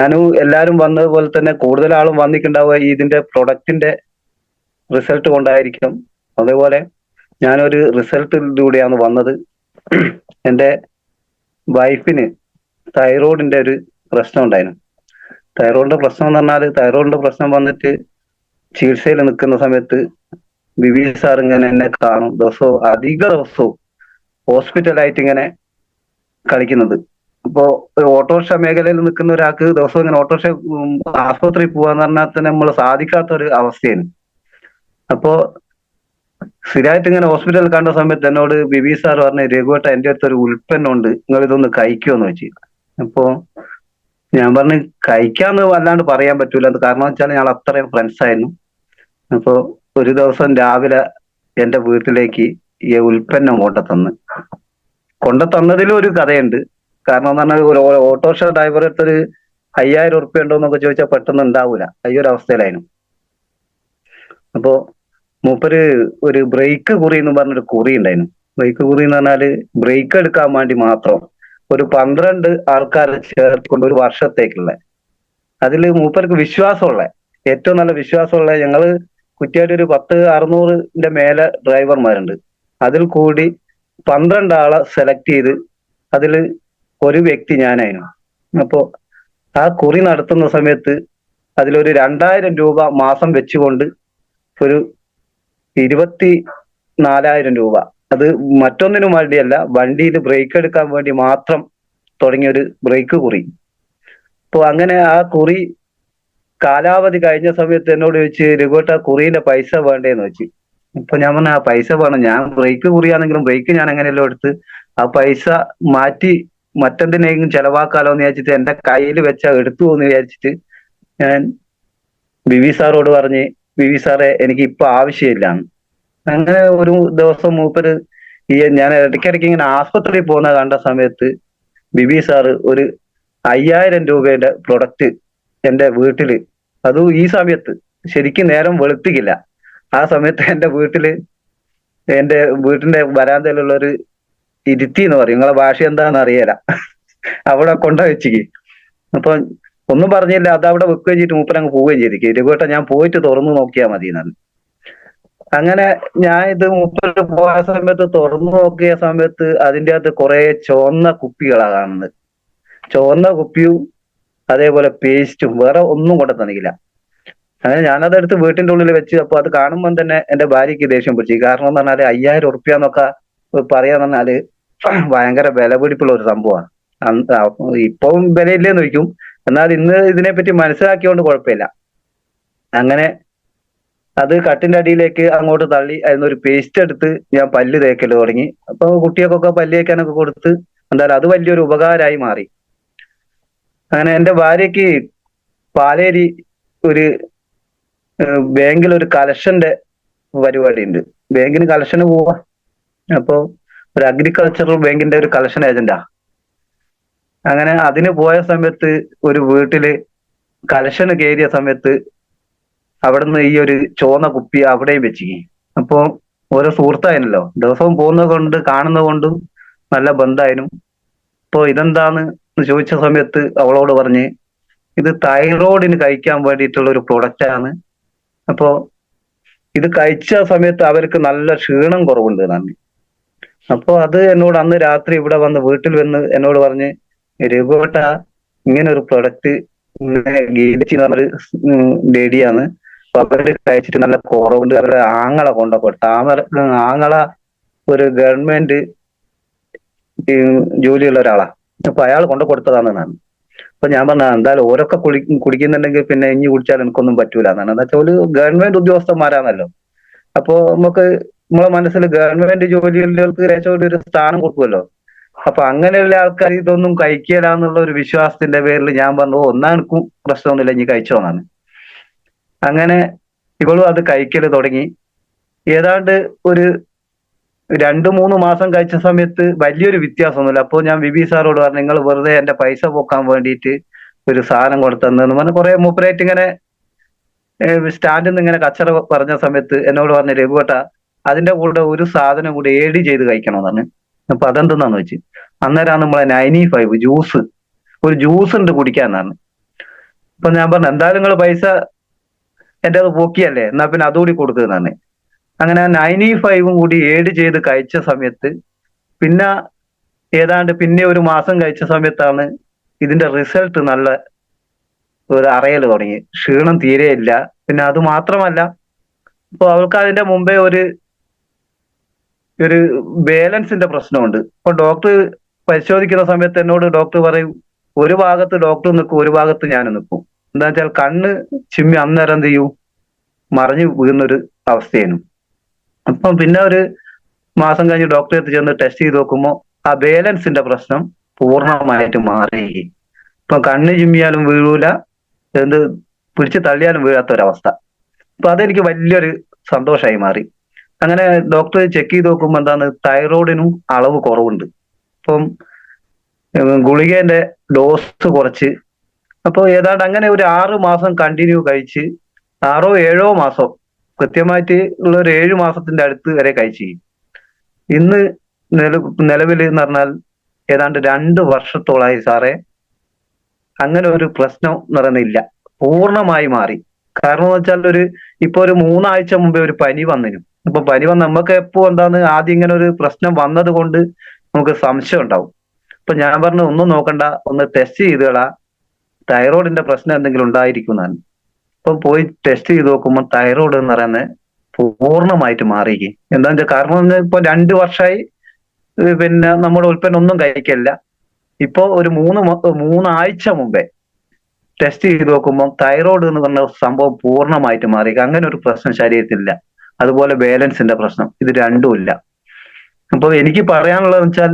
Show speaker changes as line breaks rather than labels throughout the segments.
ഞാനും എല്ലാരും വന്നതുപോലെ തന്നെ കൂടുതൽ ആളും വന്നിട്ടുണ്ടാവുക ഇതിന്റെ പ്രൊഡക്റ്റിന്റെ റിസൾട്ട് കൊണ്ടായിരിക്കും. അതേപോലെ ഞാനൊരു റിസൾട്ടിലൂടെയാണ് വന്നത്. എന്റെ വൈഫിന് തൈറോയിഡിന്റെ ഒരു പ്രശ്നം ഉണ്ടായിരുന്നു. തൈറോയിഡിന്റെ പ്രശ്നം എന്ന് പറഞ്ഞാൽ തൈറോയിഡിന്റെ പ്രശ്നം വന്നിട്ട് ചികിത്സയിൽ നിൽക്കുന്ന സമയത്ത് ബിബി സാർ ഇങ്ങനെ എന്നെ കാണും. ദിവസവും അധിക ദിവസവും ഹോസ്പിറ്റലായിട്ട് ഇങ്ങനെ കളിക്കുന്നത്. ഇപ്പോ ഓട്ടോറിക്ഷ മേഖലയിൽ നിൽക്കുന്ന ഒരാൾക്ക് ദിവസം ഇങ്ങനെ ഓട്ടോറിക്ഷ ആശുപത്രി പോവാന്ന് പറഞ്ഞാൽ തന്നെ നമ്മൾ സാധിക്കാത്ത ഒരു അവസ്ഥയാണ്. അപ്പോ സ്ഥിരമായിട്ട് ഇങ്ങനെ ഹോസ്പിറ്റലിൽ കണ്ട സമയത്ത് എന്നോട് ബിബി സാർ പറഞ്ഞ രഘുവേട്ട എന്റെ അടുത്തൊരു ഉൽപ്പന്നം ഉണ്ട് നിങ്ങൾ ഇതൊന്ന് കഴിക്കുമെന്ന് വെച്ച് അപ്പോ ഞാൻ പറഞ്ഞു കഴിക്കാന്ന് വല്ലാണ്ട് പറയാൻ പറ്റൂല. കാരണം വെച്ചാൽ ഞങ്ങൾ അത്രയും ഫ്രണ്ട്സ് ആയിരുന്നു. അപ്പോ ഒരു ദിവസം രാവിലെ എന്റെ വീട്ടിലേക്ക് ഈ ഉൽപ്പന്നം കൊണ്ടു തന്ന് കൊണ്ടു തന്നതിലും ഒരു കഥയുണ്ട്. കാരണം എന്ന് പറഞ്ഞാൽ ഒരു ഓട്ടോറിക്ഷ ഡ്രൈവർ അടുത്തൊരു അയ്യായിരം ഉറുപ്പ്യ ഉണ്ടോ എന്നൊക്കെ ചോദിച്ചാൽ പെട്ടെന്ന് ഉണ്ടാവൂല. ഈ അവസ്ഥയിലായിരുന്നു. അപ്പോ മൂപ്പര് ഒരു ബ്രേക്ക് കുറി എന്ന് പറഞ്ഞൊരു കുറി ഉണ്ടായിരുന്നു. ബ്രേക്ക് കുറി എന്ന് പറഞ്ഞാൽ ബ്രേക്ക് എടുക്കാൻ വേണ്ടി മാത്രം ഒരു പന്ത്രണ്ട് ആൾക്കാരെ ചേർത്തുകൊണ്ട് ഒരു വർഷത്തേക്കുള്ള. അതിൽ മൂപ്പർക്ക് വിശ്വാസമുള്ള ഏറ്റവും നല്ല വിശ്വാസമുള്ള ഞങ്ങൾ കുറ്റിയായിട്ട് ഒരു പത്ത് അറുന്നൂറിന്റെ മേലെ ഡ്രൈവർമാരുണ്ട് അതിൽ കൂടി പന്ത്രണ്ട് ആളെ സെലക്ട് ചെയ്ത് അതിൽ ഒരു വ്യക്തി ഞാനായിരുന്നു. അപ്പോ ആ കുറി നടത്തുന്ന സമയത്ത് അതിലൊരു രണ്ടായിരം രൂപ മാസം വെച്ചുകൊണ്ട് ഒരു ഇരുപത്തി നാലായിരം രൂപ. അത് മറ്റൊന്നിനും വേണ്ടിയല്ല വണ്ടിയിൽ ബ്രേക്ക് എടുക്കാൻ വേണ്ടി മാത്രം തുടങ്ങിയ ഒരു ബ്രേക്ക് കുറി. അപ്പൊ അങ്ങനെ ആ കുറി കാലാവധി കഴിഞ്ഞ സമയത്ത് എന്നോട് ചോദിച്ച് രഘുവേട്ട കുറിയിലെ പൈസ വേണ്ടേന്ന് വെച്ച് ഇപ്പൊ ഞാൻ പറഞ്ഞ ആ പൈസ വേണം. ഞാൻ ബ്രേക്ക് കുറിയാണെങ്കിലും ബ്രേക്ക് ഞാൻ എങ്ങനെയല്ലോ എടുത്ത് ആ പൈസ മാറ്റി മറ്റെന്തിനെങ്കിലും ചെലവാക്കാലോ എന്ന് വിചാരിച്ചിട്ട് എന്റെ കയ്യിൽ വെച്ച എടുത്തു എന്ന് വിചാരിച്ചിട്ട് ഞാൻ ബിവി സാറോട് പറഞ്ഞ് ബിവി സാറെ എനിക്ക് ഇപ്പൊ ആവശ്യമില്ല. അങ്ങനെ ഒരു ദിവസം മൂപ്പര് ഈ ഞാൻ ഇടയ്ക്കിടയ്ക്ക് ഇങ്ങനെ ആസ്പത്രിയിൽ പോകുന്ന കണ്ട സമയത്ത് ബിബി സാറ് ഒരു അയ്യായിരം രൂപയുടെ പ്രൊഡക്റ്റ് എന്റെ വീട്ടിൽ അതും ഈ സമയത്ത് ശരിക്കും നേരം വെളുത്തിക്കില്ല. ആ സമയത്ത് എന്റെ വീട്ടിൽ എന്റെ വീട്ടിന്റെ വരാന്തയിലുള്ള ഒരു ഇരുത്തി എന്ന് പറയും. നിങ്ങളെ ഭാഷ എന്താന്ന് അറിയല. അവിടെ കൊണ്ട വെച്ചിക്ക്. അപ്പൊ ഒന്നും പറഞ്ഞില്ല. അത് അവിടെ വെക്കുകയും ചെയ്തിട്ട് മൂപ്പരങ്ങ് പോവുകയും ചെയ്തിക്ക് രഘുവേട്ട ഞാൻ പോയിട്ട് തുറന്നു നോക്കിയാൽ മതി എന്നാണ്. അങ്ങനെ ഞാൻ ഇത് മൂപ്പര് പോയ സമയത്ത് തുറന്നു നോക്കിയ സമയത്ത് അതിന്റെ അകത്ത് കുറെ ചുവന്ന കുപ്പികളാണ് കാണുന്നത്. ചുവന്ന കുപ്പിയും അതേപോലെ പേസ്റ്റും വേറെ ഒന്നും കൊണ്ടു തന്നിക്കില്ല. അങ്ങനെ ഞാനത് എടുത്ത് വീട്ടിന്റെ ഉള്ളിൽ വെച്ച് അപ്പൊ അത് കാണുമ്പോൾ തന്നെ എന്റെ ഭാര്യയ്ക്ക് ദേഷ്യം പിടിച്ചു. കാരണം എന്ന് പറഞ്ഞാൽ അയ്യായിരം ഉറുപ്പ്യ എന്നൊക്കെ പറയാന്ന് പറഞ്ഞാൽ ഭയങ്കര വില പിടിപ്പുള്ള ഒരു സംഭവമാണ് ഇപ്പം വിലയില്ലേന്ന് ചോദിക്കും എന്നാൽ ഇന്ന് ഇതിനെപ്പറ്റി മനസ്സിലാക്കിയോണ്ട് കുഴപ്പമില്ല. അങ്ങനെ അത് കട്ടിന്റെ അടിയിലേക്ക് അങ്ങോട്ട് തള്ളി അതിനൊരു പേസ്റ്റ് എടുത്ത് ഞാൻ പല്ല് തേക്കൽ തുടങ്ങി. അപ്പൊ കുട്ടികൾക്കൊക്കെ പല്ല് തേക്കാനൊക്കെ കൊടുത്ത് എന്തായാലും അത് വലിയൊരു ഉപകാരമായി മാറി. അങ്ങനെ എന്റെ ഭാര്യക്ക് പാലേരി ഒരു ബാങ്കിൽ ഒരു കലക്ഷന്റെ പരിപാടി ഉണ്ട് ബാങ്കിന് കലക്ഷന് പോവാ. അപ്പൊ ഒരു അഗ്രികൾച്ചറൽ ബാങ്കിന്റെ ഒരു കളക്ഷൻ ഏജന്റാ അങ്ങനെ അതിന് പോയ സമയത്ത് ഒരു വീട്ടിൽ കളക്ഷൻ കയറിയ സമയത്ത് അവിടുന്ന് ഈ ഒരു ചുവന്ന കുപ്പി അവിടെയും വെച്ചു അപ്പോ ഓരോ സുഹൃത്തായിരുന്നല്ലോ ദിവസവും പോകുന്നത് കൊണ്ട് കാണുന്നത് കൊണ്ടും നല്ല ബന്ധമായിരുന്നു അപ്പൊ ഇതെന്താന്ന് ചോദിച്ച സമയത്ത് അവളോട് പറഞ്ഞ് ഇത് തൈറോയിഡിന് കഴിക്കാൻ വേണ്ടിയിട്ടുള്ള ഒരു പ്രൊഡക്റ്റ് ആണ്. അപ്പോ ഇത് കഴിച്ച സമയത്ത് അവർക്ക് നല്ല ക്ഷീണം കുറവുണ്ട് എന്നാണ്. അപ്പൊ അത് എന്നോട് അന്ന് രാത്രി ഇവിടെ വന്ന് വീട്ടിൽ വന്ന് എന്നോട് പറഞ്ഞ് രഘുവേട്ട ഇങ്ങനെ ഒരു പ്രൊഡക്റ്റ് ഗീതച്ചി എന്ന് പറഞ്ഞൊരു ലേഡിയാണ്. അപ്പൊ അവർ കഴിച്ചിട്ട് നല്ല കുറവുണ്ട്. അവരുടെ ആങ്ങള കൊണ്ടൊക്കെ താമര ആങ്ങള ഒരു ഗവൺമെന്റ് ജോലിയുള്ള ഒരാളാ. അപ്പൊ അയാൾ കൊണ്ടു ഞാൻ അപ്പൊ ഞാൻ പറഞ്ഞ എന്തായാലും ഓരൊക്കെ കുടി കുടിക്കുന്നുണ്ടെങ്കിൽ പിന്നെ ഇഞ്ഞി കുടിച്ചാൽ എനിക്കൊന്നും പറ്റൂല എന്നാണ്. എന്താ വെച്ചാൽ ഒരു ഗവൺമെന്റ് ഉദ്യോഗസ്ഥന്മാരാണല്ലോ. അപ്പൊ നമുക്ക് നമ്മളെ മനസ്സിൽ ഗവൺമെന്റ് ജോലികൾക്ക് രക്ഷപ്പെട്ട ഒരു സ്ഥാനം കൊടുക്കുമല്ലോ? അപ്പൊ അങ്ങനെയുള്ള ആൾക്കാർ ഇതൊന്നും കഴിക്കില്ല എന്നുള്ള ഒരു വിശ്വാസത്തിന്റെ പേരിൽ ഞാൻ പറഞ്ഞു "ഓ, എന്നാ എനിക്കും പ്രശ്നമൊന്നുമില്ല ഇനി കഴിച്ചോന്നാണ് അങ്ങനെ ഇവളും അത് കഴിക്കൽ തുടങ്ങി. ഏതാണ്ട് ഒരു രണ്ടു മൂന്ന് മാസം കഴിച്ച സമയത്ത് വലിയൊരു വ്യത്യാസമൊന്നുമില്ല. അപ്പോൾ ഞാൻ ബിബി സാറോട് പറഞ്ഞു നിങ്ങൾ വെറുതെ എന്റെ പൈസ പോക്കാൻ വേണ്ടിയിട്ട് ഒരു സാധനം കൊടുത്തെന്ന് പറഞ്ഞ് കുറെ മൂപ്പരായിട്ട് ഇങ്ങനെ സ്റ്റാൻഡിൽ നിന്ന് ഇങ്ങനെ കച്ചറ പറഞ്ഞ സമയത്ത് എന്നോട് പറഞ്ഞു രഘുവേട്ട അതിന്റെ കൂടെ ഒരു സാധനം കൂടി ഏഡ് ചെയ്ത് കഴിക്കണമെന്ന് പറഞ്ഞു അപ്പൊ അതെന്തെന്നാന്ന് വെച്ച്? അന്നേരമാണ് നമ്മളെ നയന്റി ഫൈവ് ജ്യൂസ് ഒരു ജ്യൂസ് ഉണ്ട് കുടിക്കാൻ കുടിക്കാന്നാണ്. അപ്പൊ ഞാൻ പറഞ്ഞു എന്തായാലും നിങ്ങൾ പൈസ എന്റെ അത് പോക്കിയല്ലേ എന്നാ പിന്നെ അതുകൂടി കൊടുക്കുന്നതാണ് അങ്ങനെ നയന്റി ഫൈവും കൂടി ഏഡ് ചെയ്ത് കഴിച്ച സമയത്ത് പിന്നെ ഏതാണ്ട് പിന്നെ ഒരു മാസം കഴിച്ച സമയത്താണ് ഇതിന്റെ റിസൾട്ട് നല്ല ഒരു അറിയൽ തുടങ്ങി. ക്ഷീണം തീരെയില്ല. പിന്നെ അത് മാത്രമല്ല ഇപ്പൊ അവൾക്ക് അതിന്റെ മുമ്പേ ഒരു ഒരു ബാലൻസിന്റെ പ്രശ്നമുണ്ട്. ഇപ്പൊ ഡോക്ടർ പരിശോധിക്കുന്ന സമയത്ത് എന്നോട് ഡോക്ടർ പറയും ഒരു ഭാഗത്ത് ഡോക്ടർ നിൽക്കും ഒരു ഭാഗത്ത് ഞാൻ നിൽക്കും. എന്താ വെച്ചാൽ കണ്ണ് ചിമ്മി അന്നേരം എന്ത് ചെയ്യും? മറിഞ്ഞു വീഴുന്നൊരു അവസ്ഥയാണ്. അപ്പം പിന്നെ ഒരു മാസം കഴിഞ്ഞ് ഡോക്ടറെ അടുത്ത് ചെന്ന് ടെസ്റ്റ് ചെയ്ത് നോക്കുമ്പോൾ ആ ബാലൻസിന്റെ പ്രശ്നം പൂർണമായിട്ട് മാറി ഇപ്പൊ കണ്ണ് ചിമ്മിയാലും വീഴൂല എന്ത് പിടിച്ച് തള്ളിയാലും വീഴാത്ത ഒരവസ്ഥ അപ്പൊ അതെനിക്ക് വലിയൊരു സന്തോഷമായി മാറി. അങ്ങനെ ഡോക്ടർ ചെക്ക് ചെയ്ത് നോക്കുമ്പോൾ എന്താണ്? തൈറോയിഡിനും അളവ് കുറവുണ്ട്. അപ്പം ഗുളികേന്റെ ഡോസ് കുറച്ച്. അപ്പോൾ ഏതാണ്ട് അങ്ങനെ ഒരു ആറ് മാസം കണ്ടിന്യൂ കഴിച്ച് ആറോ ഏഴോ മാസം കൃത്യമായിട്ട് ഉള്ള ഒരു ഏഴു മാസത്തിന്റെ അടുത്ത് വരെ കഴിച്ചു. ഇന്ന് നില നിലവിൽ എന്ന് പറഞ്ഞാൽ ഏതാണ്ട് രണ്ട് വർഷത്തോളായി സാറേ. അങ്ങനെ ഒരു പ്രശ്നം പറയുന്നില്ല. പൂർണമായി മാറി. കാരണം എന്ന് വെച്ചാൽ ഒരു ഇപ്പൊ ഒരു മൂന്നാഴ്ച മുമ്പേ ഒരു പനി വന്നിരുന്നു. ഇപ്പൊ പനി വന്ന നമുക്ക് എപ്പോ എന്താന്ന് ആദ്യം ഇങ്ങനെ ഒരു പ്രശ്നം വന്നത് കൊണ്ട് നമുക്ക് സംശയം ഉണ്ടാവും. അപ്പൊ ഞാൻ പറഞ്ഞു ഒന്നും നോക്കണ്ട ഒന്ന് ടെസ്റ്റ് ചെയ്തുകളാ തൈറോയിഡിന്റെ പ്രശ്നം എന്തെങ്കിലും ഉണ്ടായിരിക്കും എന്നാണ്. അപ്പൊ പോയി ടെസ്റ്റ് ചെയ്ത് നോക്കുമ്പോൾ തൈറോയിഡ് എന്ന് പറയുന്നത് പൂർണമായിട്ട് മാറിയിരിക്കും എന്താന്ന് വെച്ചാൽ കാരണം ഇപ്പൊ രണ്ടു വർഷമായി പിന്നെ നമ്മുടെ ഉൽപ്പന്നം ഒന്നും കഴിക്കില്ല ഇപ്പോ ഒരു മൂന്ന് മൂന്നാഴ്ച മുമ്പേ ടെസ്റ്റ് ചെയ്ത് നോക്കുമ്പോൾ തൈറോയിഡ് എന്ന് പറഞ്ഞ സംഭവം പൂർണമായിട്ട് മാറി അങ്ങനെ ഒരു പ്രശ്നം ശരീരത്തിലില്ല. അതുപോലെ ബാലൻസിന്റെ പ്രശ്നം. ഇത് രണ്ടും ഇല്ല. അപ്പൊ എനിക്ക് പറയാനുള്ളത് വെച്ചാൽ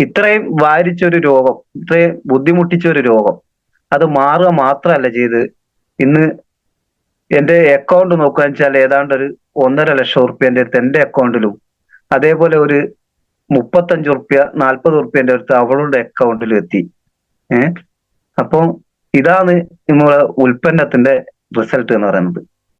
ഇത്രയും വാരിച്ചൊരു രോഗം ഇത്രയും ബുദ്ധിമുട്ടിച്ച ഒരു രോഗം അത് മാറുക മാത്രമല്ല ചെയ്ത് ഇന്ന് എന്റെ അക്കൗണ്ട് നോക്കുക വെച്ചാൽ ഏതാണ്ട് ഒരു ഒന്നര ലക്ഷം റുപ്യ എന്റെ അടുത്ത് എന്റെ അക്കൗണ്ടിലും അതേപോലെ ഒരു മുപ്പത്തഞ്ച് റുപ്യ നാൽപ്പത് റുപ്യ എന്റെ അടുത്ത് അവളുടെ അക്കൗണ്ടിലും എത്തി. ഏഹ് അപ്പോൾ ഇതാണ് നമ്മുടെ ഉൽപ്പന്നത്തിന്റെ റിസൾട്ട് എന്ന് പറയുന്നത്.